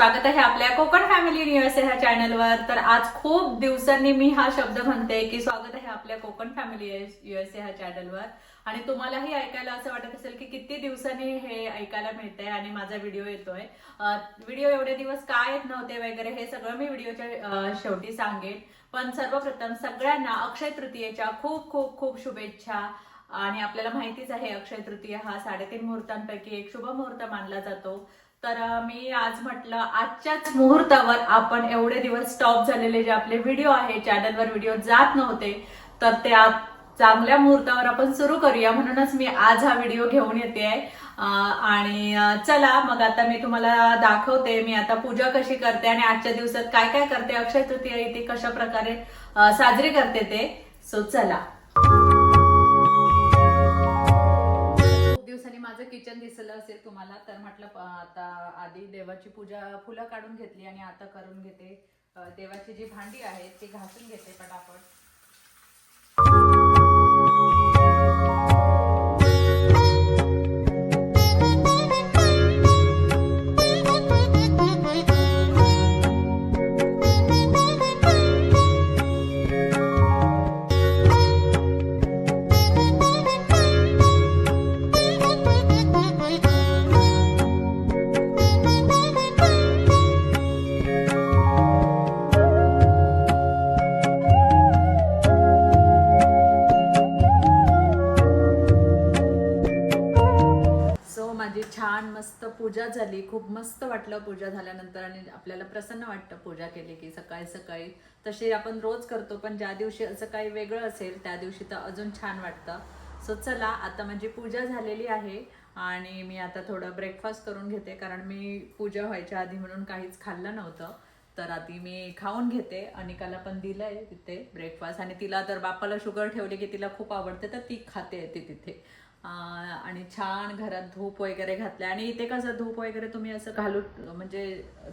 स्वागत आहे आपल्या कोकण फॅमिली न्यूज ह्या चॅनलवर तर आज खूप दिवसांनी मी हा शब्द म्हणते की स्वागत आहे आपल्या कोकण फॅमिली युएस ह्या चॅनलवर आणि तुम्हालाही ऐकायला असं वाटत असेल की किती दिवसांनी हे ऐकायला मिळतंय आणि माझा व्हिडिओ येतोय. व्हिडिओ एवढे दिवस काय येत नव्हते वगैरे हे सगळं मी व्हिडिओच्या शेवटी सांगेन. पण सर्वप्रथम सगळ्यांना अक्षय तृतीयेच्या खूप खूप खूप शुभेच्छा. आणि आपल्याला माहितीच आहे अक्षय तृतीय हा साडेतीन मुहूर्तांपैकी एक शुभ मुहूर्त मानला जातो. तर मी आज म्हटलं आजच्याच मुहूर्तावर आपण एवढे दिवस स्टॉप झालेले जे आपले व्हिडिओ आहे चॅनलवर व्हिडिओ जात नव्हते तर ते चांगल्या मुहूर्तावर आपण सुरू करूया. म्हणूनच मी आज हा व्हिडिओ घेऊन येते. आहे आणि चला मग आता मी तुम्हाला दाखवते मी आता पूजा कशी करते आणि आजच्या दिवसात काय काय करते अक्षय तृतीया इथे कशा प्रकारे साजरी करते ते. सो चला. माझं किचन दिसलं असेल तुम्हाला तर म्हटलं आता आधी देवाची पूजा फुलं काढून घेतली आणि आता करून घेते. देवाची जी भांडी आहेत ती घासून घेते पटापट. मस्त वाटलं पूजा झाल्यानंतर आणि आपल्याला प्रसन्न वाटतं पूजा केली की सकाळी सकाळी. तशी आपण रोज करतो पण ज्या दिवशी असं काही वेगळं असेल त्या दिवशी तर अजून छान वाटतं. सो चला आता माझी पूजा झालेली आहे आणि मी आता थोडं ब्रेकफास्ट करून घेते कारण मी पूजा व्हायच्या आधी म्हणून काहीच खाल्लं नव्हतं. तर आधी मी खाऊन घेते. अनिकाला पण दिलंय तिथे ब्रेकफास्ट आणि तिला तर बापाला शुगर ठेवली की तिला खूप आवडते तर ती खाते ती तिथे. आणि छान घरात धूप वगैरे घातले आणि इथे कसं धूप वगैरे तुम्ही असं घालू म्हणजे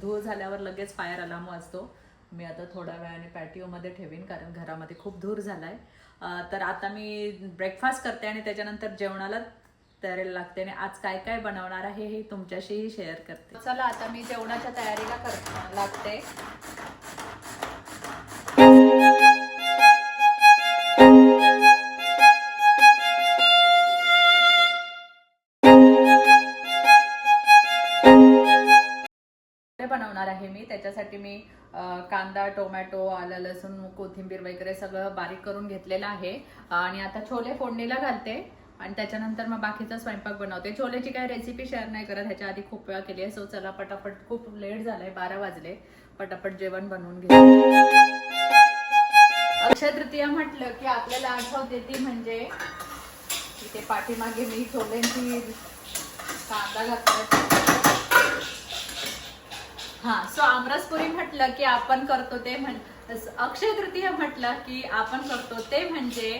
धूळ झाल्यावर लगेच फायर अलार्म वाजतो. मी आता थोड्या वेळाने पॅटिओमध्ये ठेवीन कारण घरामध्ये खूप धूर झाला आहे तर आता मी ब्रेकफास्ट करते आणि त्याच्यानंतर जेवणाला तयारीला लागते. आणि आज काय काय बनवणार आहे हे तुमच्याशीही शेअर करते. चला आता मी जेवणाच्या तयारीला कर लागते. मी त्याच्यासाठी मी कांदा टोमॅटो आलं लसूण कोथिंबीर वगैरे सगळं बारीक करून घेतलेलं आहे. आणि आता छोले फोडणीला घालते. आणि त्याच्यानंतर मग बाकीचा स्वयंपाक बनवते. छोलेची काय रेसिपी शेअर नाही करत. ह्याच्या आधी खूप वेळा केली आहे. सो चला पटापट खूप लेट झालाय. बारा वाजले. पटापट जेवण बनवून घेते अक्षय तृतीया म्हटलं की आपल्याला आठवते ती म्हणजे इथे पाठीमागे मी छोल्यांची कांदा घातला हा सो आमरसपुरी म्हटलं की आपण करतो ते म्हण अक्षय तृतीय म्हटलं की आपण करतो ते म्हणजे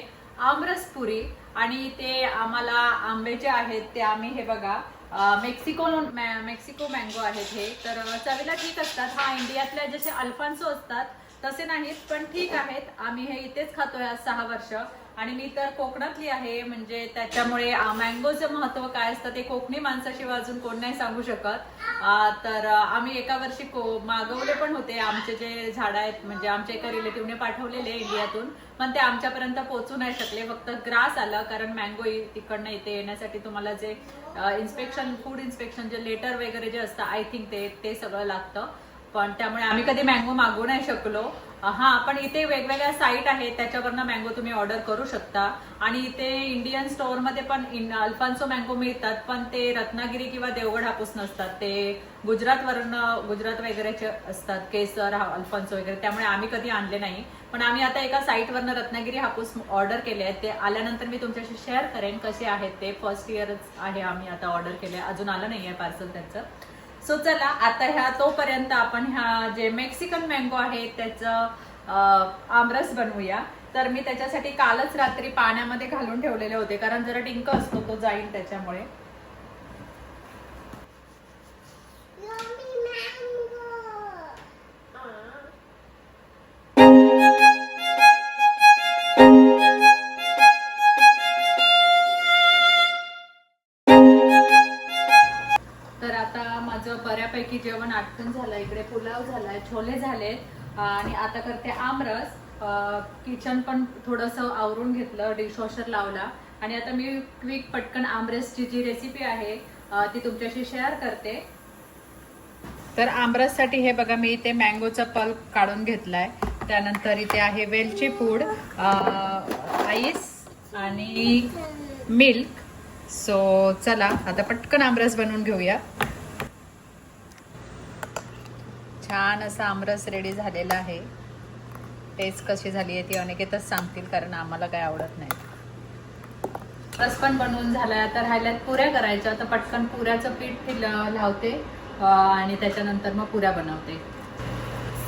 आमरसपुरी आणि ते आम्हाला आंबे जे आहेत ते आम्ही हे बघा मेक्सिको मेक्सिको मँगो आहेत हे. तर चवीला ठीक असतात. हा इंडियातल्या जसे अल्फान्सो असतात तसे नाहीत पण ठीक आहेत. आम्ही हे इथेच खातोय आज सहा वर्ष. आणि मी तर कोकणातली आहे म्हणजे त्याच्यामुळे मँगोचं महत्त्व काय असतं ते कोकणी माणसाशिवाय अजून कोण नाही सांगू शकत. तर आम्ही एका वर्षी को मागवले पण होते आमचे जे झाड आहेत म्हणजे आमच्या एका रिलेटिव्हने पाठवलेले इंडियातून पण ते आमच्यापर्यंत पोहोचू नाही शकले. फक्त ग्रास आलं कारण मँगो तिकडनं इथे येण्यासाठी तुम्हाला जे इन्स्पेक्शन फूड इन्स्पेक्शन जे लेटर वगैरे जे असतं आय थिंक ते ते सगळं लागतं. पण त्यामुळे आम्ही कधी मँगो मागवू नाही शकलो. हा पण इथे वेगवेगळ्या साईट आहेत त्याच्यावरनं मँगो तुम्ही ऑर्डर करू शकता. आणि इथे इंडियन स्टोअरमध्ये पण अल्फान्सो मँगो मिळतात पण ते रत्नागिरी किंवा देवगड हापूस नसतात. ते गुजरातवरनं गुजरात वगैरेचे असतात केसर हा अल्फान्सो वगैरे. त्यामुळे आम्ही कधी आणले नाही. पण आम्ही आता एका साईटवरनं रत्नागिरी हापूस ऑर्डर केले आहेत. ते आल्यानंतर मी तुमच्याशी शेअर करेन कसे आहेत ते. फर्स्ट इयरच आहे आम्ही आता ऑर्डर केले. अजून आलं नाही आहे पार्सल त्यांचं. सो चला आता ह्या तोपर्यंत आपण ह्या जे मेक्सिकन मँगो आहे त्याचं आमरस बनवूया. तर मी त्याच्यासाठी कालच रात्री पाण्यामध्ये घालून ठेवलेले होते कारण जरा डिंक असतो तो जाईल त्याच्यामुळे. जेवण आटकून झालं इकडे पुलाव झालाय छोले झालेत आणि आता करते आमरस. किचन पण थोडंसं आवरून घेतलं डिशवॉशर लावला. आणि आता मी क्विक पटकन आमरसची जी रेसिपी आहे ती तुमच्याशी शेअर करते. तर आमरससाठी हे बघा मी इथे मँगोचा पल्प काढून घेतलाय. त्यानंतर इथे आहे वेलची पूड आईस आणि मिल्क. सो चला आता पटकन आमरस बनवून घेऊया. छान असा आमरस रेडी झालेला आहे. टेस्ट कशी झाली आहे ती अनेकेतच सांगतील कारण आम्हाला काय आवडत नाही. रस पण बनवून झालाय. आता राहिल्यात पुऱ्या करायच्या. आता पटकन पुऱ्याचं पीठ लावते. आणि त्याच्यानंतर मग पुऱ्या बनवते.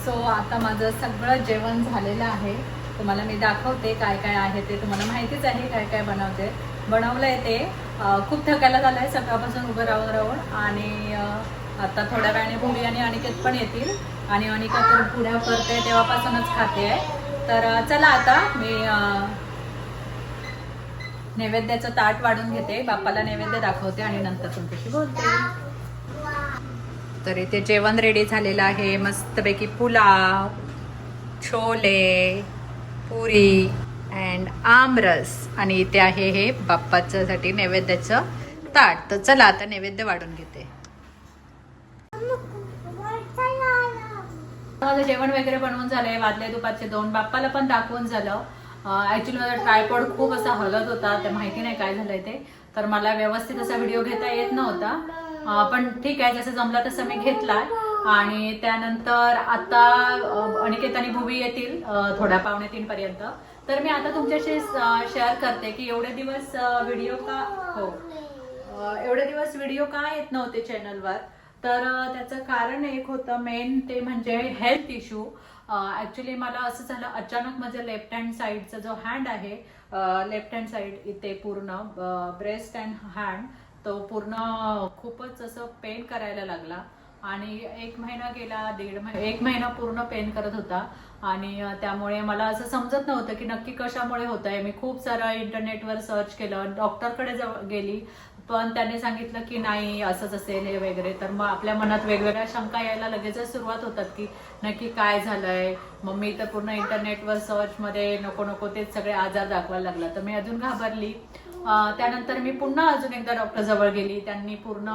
सो आता माझं सगळं जेवण झालेलं आहे. तुम्हाला मी दाखवते काय काय आहे ते. तुम्हाला माहितीच आहे काय काय बनवते. बनवलंय ते. खूप थकायला झालंय. सकाळपासून उभं राहून राहून. आणि आता थोड्या वेळाने भोळी आणि अनिकेत पण येतील. आणि अनिका तर करते तेव्हापासूनच खाते आहे. तर चला आता मी नैवेद्याचं ताट वाढून घेते. बाप्पाला नैवेद्य दाखवते आणि नंतर तुमच्याशी बोलते. तर इथे जेवण रेडी झालेलं आहे. मस्तपैकी पुलाव छोले पुरी अँड आमरस. आणि इथे आहे हे बाप्पाच्यासाठी नैवेद्याचं ताट. तर चला आता नैवेद्य वाढून घेते माझं जेवण वगैरे बनवून झालंय वाजले दुपारचे दोन बाप्पाला पण दाखवून झालं. ऍक्च्युली माझा ट्रायपॉड खूप असा हलत होता तर माहिती नाही काय झालंय ते. तर मला व्यवस्थित असा व्हिडिओ घेता येत नव्हता. पण ठीक आहे जसं जमलं तसं मी घेतलाय. आणि त्यानंतर आता अं, अनिकेत आणि भुवी येतील थोड्या पावणे तीन पर्यंत. तर मी आता तुमच्याशी शेअर करते की एवढे दिवस व्हिडिओ का हो. एवढे दिवस व्हिडिओ का येत नव्हते चॅनलवर तर त्याचं कारण एक होतं मेन ते म्हणजे हेल्थ इश्यू ऍक्च्युली मला असं झालं अचानक माझं लेफ्ट हँड साईडचा जो हँड आहे लेफ्ट हँड साईड इथे पूर्ण ब्रेस्ट अँड हँड तो पूर्ण खूपच असं पेन करायला लागला. आणि एक महिना गेला दीड महिना एक महिना पूर्ण पेन करत होता. आणि त्यामुळे मला असं समजत नव्हतं की नक्की कशामुळे होत आहे मी खूप सारं इंटरनेटवर सर्च केलं. डॉक्टरकडे जव- गेली. पण त्याने सांगितलं की नाही असंच असेल हे वगैरे. तर मग आपल्या मनात वेगवेगळ्या शंका यायला लगेचच सुरुवात होतात की नक्की काय झालंय. मग मी तर पूर्ण इंटरनेटवर सर्चमध्ये नको नको तेच सगळे आजार दाखवायला लागला. तर मी अजून घाबरली. त्यानंतर मी पुन्हा अजून एकदा डॉक्टर जवळ गेली. त्यांनी पूर्ण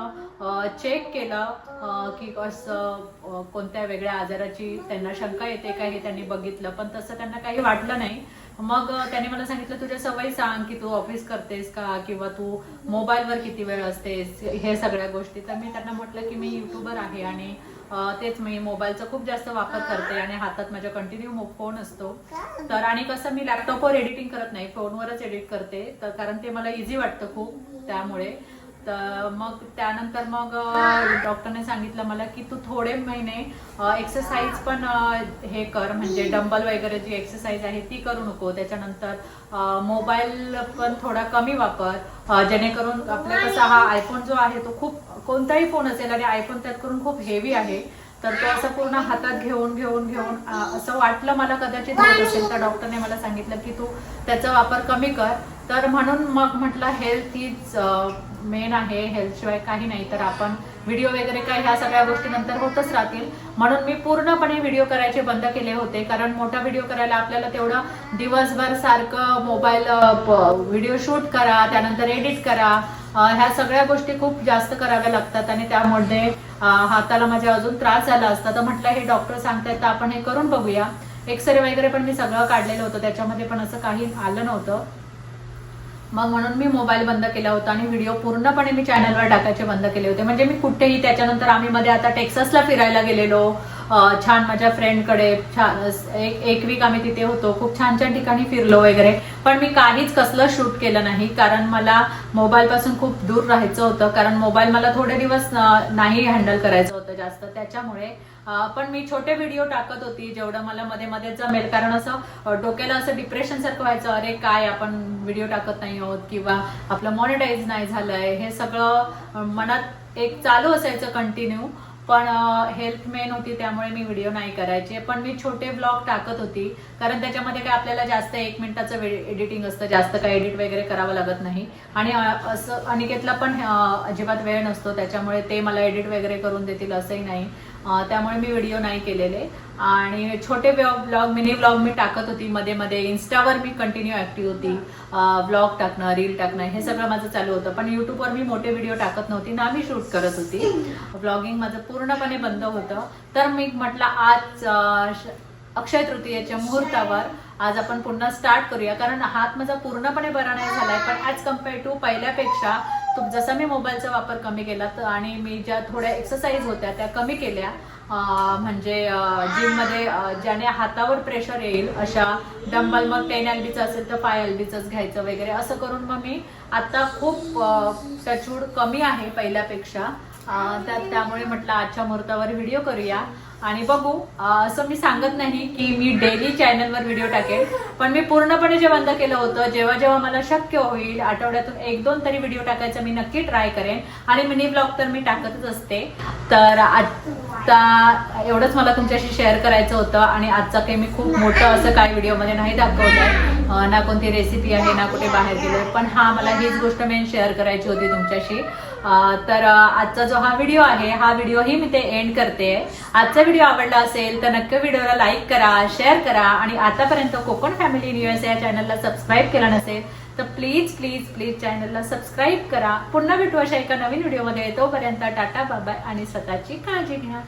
चेक केलं की कसं कोणत्या वेगळ्या आजाराची त्यांना शंका येते का हे त्यांनी बघितलं. पण तसं त्यांना काही वाटलं नाही. मग त्याने मला सांगितलं तुझ्या सवयी सांग की तू ऑफिस करतेस का? किंवा तू मोबाईलवर किती वेळ असतेस? हे सगळ्या गोष्टी. तर मी त्यांना म्हटलं की मी युट्यूबर आहे आणि तेच मी मोबाईलचा खूप जास्त वापर करते आणि हातात माझ्या कंटिन्यू फोन असतो. तर आणि कसं मी लॅपटॉपवर एडिटिंग करत नाही फोनवरच एडिट करते. तर कारण ते मला इझी वाटतं खूप त्यामुळे. तर मग त्यानंतर मग डॉक्टरने सांगितलं मला की तू थोडे महिने एक्सरसाइज पण हे कर. म्हणजे डंबल वगैरे जी एक्सरसाइज आहे ती करू नको. त्याच्यानंतर मोबाईल पण थोडा कमी वापर. जेणेकरून आपल्या कसा हा आयफोन जो आहे तो खूप कोणताही फोन असेल आणि आयफोन त्यात करून खूप हेवी आहे. तर तो असं पूर्ण हातात घेऊन घेऊन घेऊन असं वाटलं मला कदाचित होत असेल. तर डॉक्टरने मला सांगितलं की तू त्याचा वापर कमी कर. तर म्हणून मग म्हटलं हेल्थ हीच मेन आहे हेल्थ शिवाय काही नाही तर आपण व्हिडिओ वगैरे काय ह्या सगळ्या गोष्टी नंतर होतच राहतील. म्हणून मी पूर्णपणे व्हिडिओ करायचे बंद केले होते कारण मोठा व्हिडिओ करायला आपल्याला तेवढं दिवसभर सारखं मोबाईल व्हिडिओ शूट करा त्यानंतर एडिट करा. ह्या सगळ्या गोष्टी खूप जास्त कराव्या लागतात आणि त्यामध्ये हाताला माझ्या अजून त्रास झाला असता. तर म्हटलं हे डॉक्टर सांगतायत तर आपण हे करून बघूया. एक्सरे वगैरे पण मी सगळं काढलेलं होतं त्याच्यामध्ये पण असं काही आलं नव्हतं. मग म्हणून मी मोबाईल बंद केला होता आणि व्हिडिओ पूर्णपणे मी चॅनलवर टाकायचे बंद केले होते. म्हणजे मी कुठेही त्याच्यानंतर आम्ही मध्ये आता टेक्सासला फिरायला गेलेलो. छान माझ्या फ्रेंडकडे छान एक एक वीक आम्ही तिथे होतो. खूप छान छान ठिकाणी फिरलो वगैरे. पण मी काहीच कसलं शूट केलं नाही. कारण मला मोबाईल पासून खूप दूर राहायचं होतं. कारण मोबाईल मला थोडे दिवस नाही हँडल करायचं होतं जास्त. त्याच्यामुळे पण मी छोटे व्हिडिओ टाकत होती जेवढं मला मध्ये मध्ये जमेल. कारण असं डोक्याला असं डिप्रेशन सारखं व्हायचं अरे काय आपण व्हिडिओ टाकत नाही आहोत? किंवा आपलं मॉनिटाईज नाही झालंय. हे सगळं मनात एक चालू असायचं कंटिन्यू पण हेल्थ मेन होती त्यामुळे मी व्हिडिओ नाही करायचे. पण मी छोटे ब्लॉग टाकत होती. कारण त्याच्यामध्ये काय आपल्याला जास्त एक मिनिटाचं एडिटिंग असतं. जास्त काही एडिट वगैरे करावं लागत नाही. आणि असं अनिकेतला पण अजिबात वेळ नसतो. त्याच्यामुळे ते मला एडिट वगैरे करून देतील असंही नाही. त्यामुळे मी व्हिडिओ नाही केलेले. आणि छोटे ब्लॉग मिनी ब्लॉग मी टाकत होती. मध्ये मध्ये इन्स्टावर मी कंटिन्यू ऍक्टिव्ह होती. ब्लॉग टाकणं रील टाकणं हे सगळं माझं चालू होतं. पण युट्यूबवर मी मोठे व्हिडिओ टाकत नव्हती. ना मी शूट करत होती. ब्लॉगिंग माझं पूर्णपणे बंद होतं. तर मी म्हटलं आज अक्षय तृतीयेच्या मुहूर्तावर आज आपण पुन्हा स्टार्ट करूया. कारण हात माझा पूर्णपणे बरा नाही झालाय पण ॲज कंपेअर टू पहिल्यापेक्षा तो जसा मी मोबाईलचा वापर कमी केला तर आणि मी ज्या थोड्या एक्सरसाइज होत्या त्या कमी केल्या. म्हणजे जिममध्ये ज्याने हातावर प्रेशर येईल अशा डंबल मग टेन एल बीचं असेल तर फाय एल बीचंच घ्यायचं वगैरे असं करून मग मी आता खूप टचूड कमी आहे पहिल्यापेक्षा. तर त्यामुळे म्हटलं आजच्या मुहूर्तावर व्हिडिओ करूया. आणि बघू असं मी सांगत नाही की मी डेली चॅनलवर व्हिडिओ टाकेल पण मी पूर्णपणे जे बंद केलं होतं जेव्हा जेव्हा मला शक्य होईल आठवड्यातून एक दोन तरी व्हिडिओ टाकायचा मी नक्की ट्राय करेन. आणि मिनी ब्लॉग तर मी टाकतच असते. तर आता एवढंच मला तुमच्याशी शेअर करायचं होतं. आणि आजचा काही मी खूप मोठं असं काय व्हिडिओमध्ये नाही दाखवलंय. ना कोणती रेसिपी आहे ना कुठे बाहेर गेलो पण हा मला हीच गोष्ट मेन शेअर करायची होती तुमच्याशी. तर आजचा जो हा व्हिडिओ आहे हा व्हिडिओही मी ते एंड करते. आजचा व्हिडिओ आवडला असेल तर नक्की व्हिडिओला लाईक करा शेअर करा आणि आतापर्यंत कोकण फॅमिली इन या चॅनलला सबस्क्राईब केला नसेल तर प्लीज प्लीज प्लीज चॅनलला सबस्क्राईब करा. पुन्हा भेटू अशा एका नवीन व्हिडिओमध्ये. तोपर्यंत टाटा बाबा आणि स्वतःची काळजी घ्या.